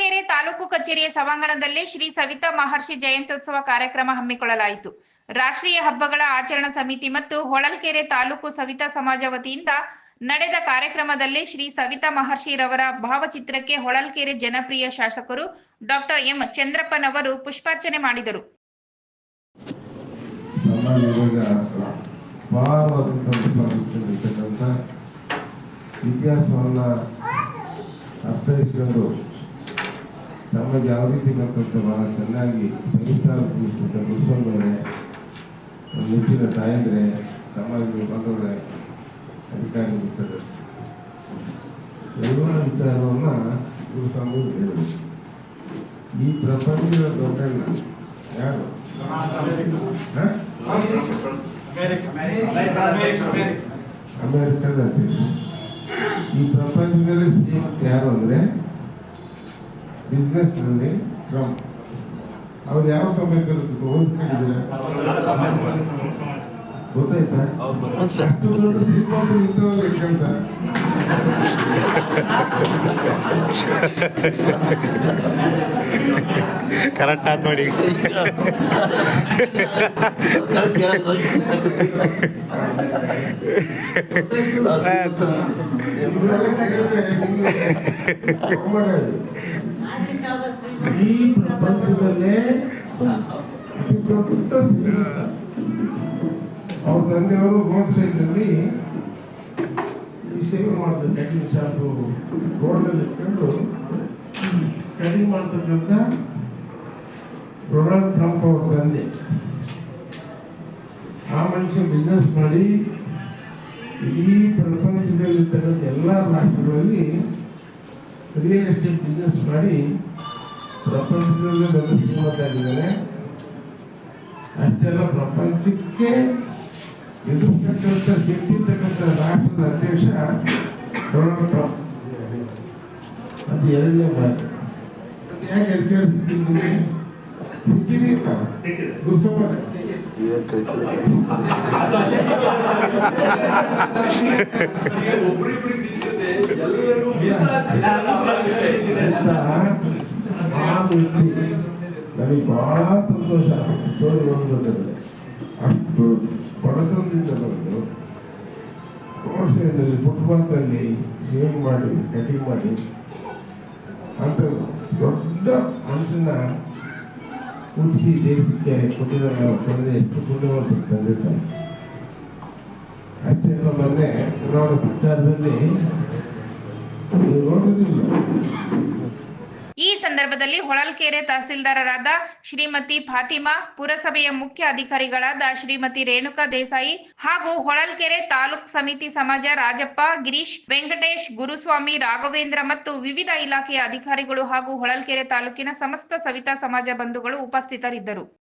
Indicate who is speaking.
Speaker 1: ಹೊಳಲ್ಕೆರೆ ತಾಲೂಕು ಕಚೇರಿಯ ಸಭಾಂಗಣದಲ್ಲಿ ಶ್ರೀ ಸವಿತಾ ಮಹರ್ಷಿ ಜಯಂತ್ಯುತ್ಸವ ಕಾರ್ಯಕ್ರಮ ಹಮ್ಮಿಕೊಳ್ಳಲಾಯಿತು. ರಾಷ್ಟ್ರೀಯ ಹಬ್ಬಗಳ ಆಚರಣಾ ಸಮಿತಿ ಮತ್ತು ಹೊಳಲ್ಕೆರೆ ತಾಲೂಕು ಸವಿತಾ ಸಮಾಜ ವತಿಯಿಂದ ನಡೆದ ಕಾರ್ಯಕ್ರಮದಲ್ಲಿ ಶ್ರೀ ಸವಿತಾ ಮಹರ್ಷಿರವರ ಭಾವಚಿತ್ರಕ್ಕೆ ಹೊಳಲ್ಕೆರೆ ಜನಪ್ರಿಯ ಶಾಸಕರು ಡಾಕ್ಟರ್ ಎಂ ಚಂದ್ರಪ್ಪನವರು ಪುಷ್ಪಾರ್ಚನೆ ಮಾಡಿದರು.
Speaker 2: ಇತಿಹಾಸವನ್ನು ಅರ್ಥೈಸ್ಕೊಂಡು ಸಮಾಜ ಯಾವ ರೀತಿ ಬರ್ತಂತ ಚೆನ್ನಾಗಿ ಗುರುಸ್ವಾಮಿಯವರೇ ನಮ್ಮ ನೆಚ್ಚಿನ ತಾಯಂದ್ರೆ, ಸಮಾಜದ ಬಂಧುಗಳೇ ಅಧಿಕಾರಿ ಮಿತ್ರರು ಎಲ್ಲ ವಿಚಾರವನ್ನು ಗುರುಸ್ವಾಮಿ ಈ ಪ್ರಪಂಚದ ದೊಡ್ಡಣ್ಣ ಯಾರು? ಅಮೆರಿಕದ ಅಧ್ಯಕ್ಷ. ಈ ಪ್ರಪಂಚದಲ್ಲಿ ಶ್ರೀಮಂತ ಯಾರು ಅಂದ್ರೆ ಬಿಸ್ನೆಸ್ ನಲ್ಲಿ ಟ್ರಂಪ್ ಅವ್ರು ಯಾವ ಸಮಯದಲ್ಲಿ ಓದ್ಕೊಂಡಿದ್ದಾರೆ ಗೊತ್ತಾಯ್ತಾ ಅಷ್ಟು ದೊಡ್ಡ ಶ್ರೀಮಂತರು ಇಂಥವ್ರು ಇಟ್ಕೊಳ್ತಾರೆ
Speaker 3: ಕರೆಕ್ಟ್ ಆತ್ ನೋಡಿ
Speaker 2: ಈ ಪ್ರಪಂಚದಲ್ಲೇ ಅತಿ ದೊಡ್ಡ ಶ್ರೀಮಂತ ಅವ್ರ ತಂದೆಯವರು ರೋಡ್ ಸೈಡ್ನಲ್ಲಿ ಈ ಸೇವೆ ಮಾಡಿದ ಕಟಿಂಗ್ ಶಾಪ್ ರೋಡ್ನಲ್ಲಿ ಇಟ್ಕೊಂಡು. ಕಟಿಂಗ್ ಮಾಡ್ತಕ್ಕಂಥ ಡೊನಾಲ್ಡ್ ಟ್ರಂಪ್ ಅವ್ರ ತಂದೆ. ಆ ಮನುಷ್ಯ ಬಿಸ್ನೆಸ್ ಮಾಡಿ ಇಡೀ ಪ್ರಪಂಚದಲ್ಲಿರ್ತಕ್ಕಂಥ ಎಲ್ಲ ರಾಷ್ಟ್ರಗಳಲ್ಲಿ ರಿಯಲ್ ಎಸ್ಟೇಟ್ ಬಿಸ್ನೆಸ್ ಮಾಡಿ ಪ್ರಪಂಚದಲ್ಲೇ ದೊಡ್ಡ ಶ್ರೀಮಂತ ಆಗಿದ್ದಾನೆ ಅಷ್ಟೆಲ್ಲ ಪ್ರಪಂಚಕ್ಕೆ ಎದುರ್ತಕ್ಕಂಥ ಸಿಟ್ಟಿರ್ತಕ್ಕಂಥ ರಾಷ್ಟ್ರದ ಅಧ್ಯಕ್ಷ ಡೊನಾಲ್ಡ್ ಟ್ರಂಪ್. ಅದು ಎರಡನೇ ಬಾರಿ. ಅದು ಯಾಕೆ ಗುರುಸಭೆ
Speaker 4: ಒಬ್ರಿಬ್ರಿಗೆ ಸಿಗ್ತದೆ ಎಲ್ಲರಿಗೂ ಮೀಸಲಾತಿ
Speaker 2: ವ್ಯಕ್ತಿ ನನಗೆ ಬಹಳ ಸಂತೋಷ ಸ್ಟೋರಿ ಓದಬೇಕಾದ್ರೆ ಅಷ್ಟು ಬಡತನದಿಂದ ಬಂದು ರೋಡ್ ಫುಟ್ಬಾಲ್ದಲ್ಲಿ ಸೇವ್ ಮಾಡಿ, ಕಟಿಂಗ್ ಮಾಡಿ ಅಂತ ದೊಡ್ಡ ಮನುಷ್ಯನ ಉಳಿಸಿ ದೇಶಕ್ಕೆ ಕೊಟ್ಟಿದ್ದಾರೆ ತಂದೆ. ಎಷ್ಟು ಪುಣ್ಯವಂತ ತಂದೆ ತಾಯಿ ಅಷ್ಟೇ ಅಲ್ಲ ಮೊನ್ನೆ ಪ್ರಚಾರದಲ್ಲಿ ನೀವು ನೋಡಿರಲಿಲ್ಲ.
Speaker 1: ಈ ಸಂದರ್ಭದಲ್ಲಿ ಹೊಳಲ್ಕೆರೆ ತಹಸೀಲ್ದಾರರಾದ ಶ್ರೀಮತಿ ಫಾತಿಮಾ, ಪುರಸಭೆಯ ಮುಖ್ಯ ಅಧಿಕಾರಿಗಳಾದ ಶ್ರೀಮತಿ ರೇಣುಕಾ ದೇಸಾಯಿ ಹಾಗೂ ಹೊಳಲ್ಕೆರೆ ತಾಲೂಕ್ ಸಮಿತಿ ಸಮಾಜ ರಾಜಪ್ಪ, ಗಿರೀಶ್, ವೆಂಕಟೇಶ್, ಗುರುಸ್ವಾಮಿ, ರಾಘವೇಂದ್ರ ಮತ್ತು ವಿವಿಧ ಇಲಾಖೆಯ ಅಧಿಕಾರಿಗಳು ಹಾಗೂ ಹೊಳಲ್ಕೆರೆ ತಾಲೂಕಿನ ಸಮಸ್ತ ಸವಿತಾ ಸಮಾಜ ಬಂಧುಗಳು ಉಪಸ್ಥಿತರಿದ್ದರು.